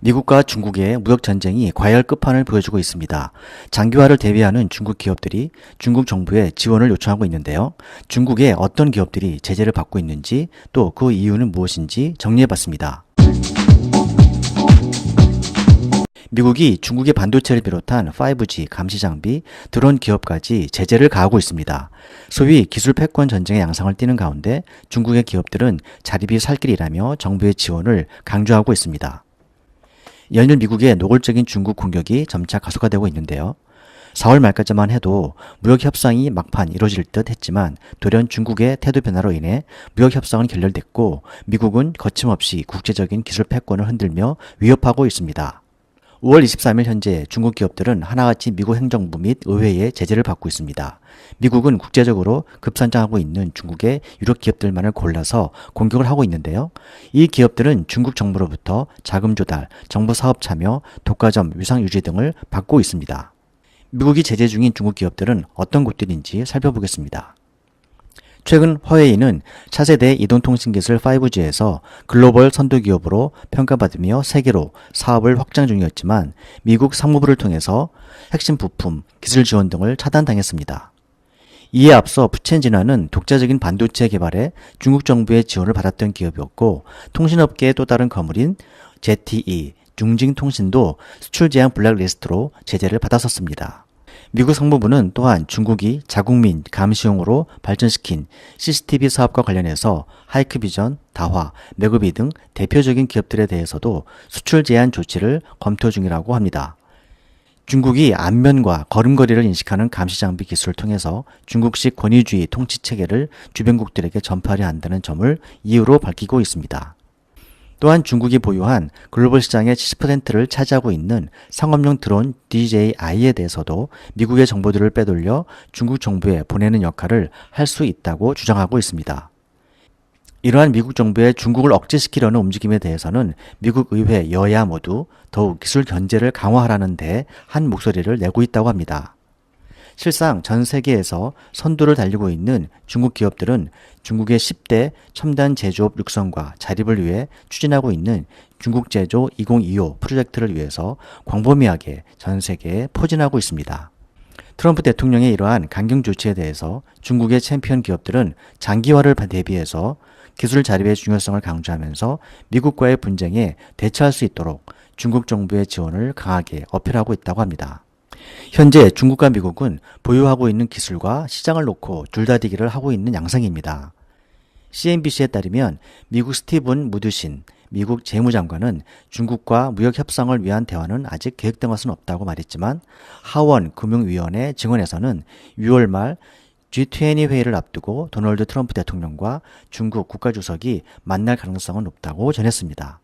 미국과 중국의 무역 전쟁이 과열 끝판을 보여주고 있습니다. 장기화를 대비하는 중국 기업들이 중국 정부에 지원을 요청하고 있는데요. 중국의 어떤 기업들이 제재를 받고 있는지 또 그 이유는 무엇인지 정리해 봤습니다. 미국이 중국의 반도체를 비롯한 5G 감시 장비, 드론 기업까지 제재를 가하고 있습니다. 소위 기술 패권 전쟁의 양상을 띠는 가운데 중국의 기업들은 자립이 살 길이라며 정부의 지원을 강조하고 있습니다. 연일 미국의 노골적인 중국 공격이 점차 가속화되고 있는데요. 4월 말까지만 해도 무역 협상이 막판 이루어질 듯 했지만 돌연 중국의 태도 변화로 인해 무역 협상은 결렬됐고 미국은 거침없이 국제적인 기술 패권을 흔들며 위협하고 있습니다. 5월 23일 현재 중국 기업들은 하나같이 미국 행정부 및 의회의 제재를 받고 있습니다. 미국은 국제적으로 급선장하고 있는 중국의 유력 기업들만을 골라서 공격을 하고 있는데요. 이 기업들은 중국 정부로부터 자금 조달, 정부 사업 참여, 독과점 위상 유지 등을 받고 있습니다. 미국이 제재 중인 중국 기업들은 어떤 곳들인지 살펴보겠습니다. 최근 화웨이는 차세대 이동통신 기술 5G에서 글로벌 선도기업으로 평가받으며 세계로 사업을 확장 중이었지만 미국 상무부를 통해서 핵심 부품, 기술 지원 등을 차단당했습니다. 이에 앞서 푸첸진화는 독자적인 반도체 개발에 중국 정부의 지원을 받았던 기업이었고 통신업계의 또 다른 거물인 ZTE, 중징통신도 수출 제한 블랙리스트로 제재를 받았었습니다. 미국 상무부는 또한 중국이 자국민 감시용으로 발전시킨 CCTV 사업과 관련해서 하이크비전, 다화, 매그비 등 대표적인 기업들에 대해서도 수출 제한 조치를 검토 중이라고 합니다. 중국이 안면과 걸음걸이를 인식하는 감시 장비 기술을 통해서 중국식 권위주의 통치 체계를 주변국들에게 전파하려 한다는 점을 이유로 밝히고 있습니다. 또한 중국이 보유한 글로벌 시장의 70%를 차지하고 있는 상업용 드론 DJI에 대해서도 미국의 정보들을 빼돌려 중국 정부에 보내는 역할을 할 수 있다고 주장하고 있습니다. 이러한 미국 정부의 중국을 억제시키려는 움직임에 대해서는 미국 의회 여야 모두 더욱 기술 견제를 강화하라는 데 한 목소리를 내고 있다고 합니다. 실상 전 세계에서 선두를 달리고 있는 중국 기업들은 중국의 10대 첨단 제조업 육성과 자립을 위해 추진하고 있는 중국 제조 2025 프로젝트를 위해서 광범위하게 전 세계에 포진하고 있습니다. 트럼프 대통령의 이러한 강경 조치에 대해서 중국의 챔피언 기업들은 장기화를 대비해서 기술 자립의 중요성을 강조하면서 미국과의 분쟁에 대처할 수 있도록 중국 정부의 지원을 강하게 어필하고 있다고 합니다. 현재 중국과 미국은 보유하고 있는 기술과 시장을 놓고 줄다리기를 하고 있는 양상입니다. CNBC에 따르면 미국 스티븐 무드신 미국 재무장관은 중국과 무역 협상을 위한 대화는 아직 계획된 것은 없다고 말했지만 하원 금융위원회 증언에서는 6월 말 G20 회의를 앞두고 도널드 트럼프 대통령과 중국 국가주석이 만날 가능성은 높다고 전했습니다.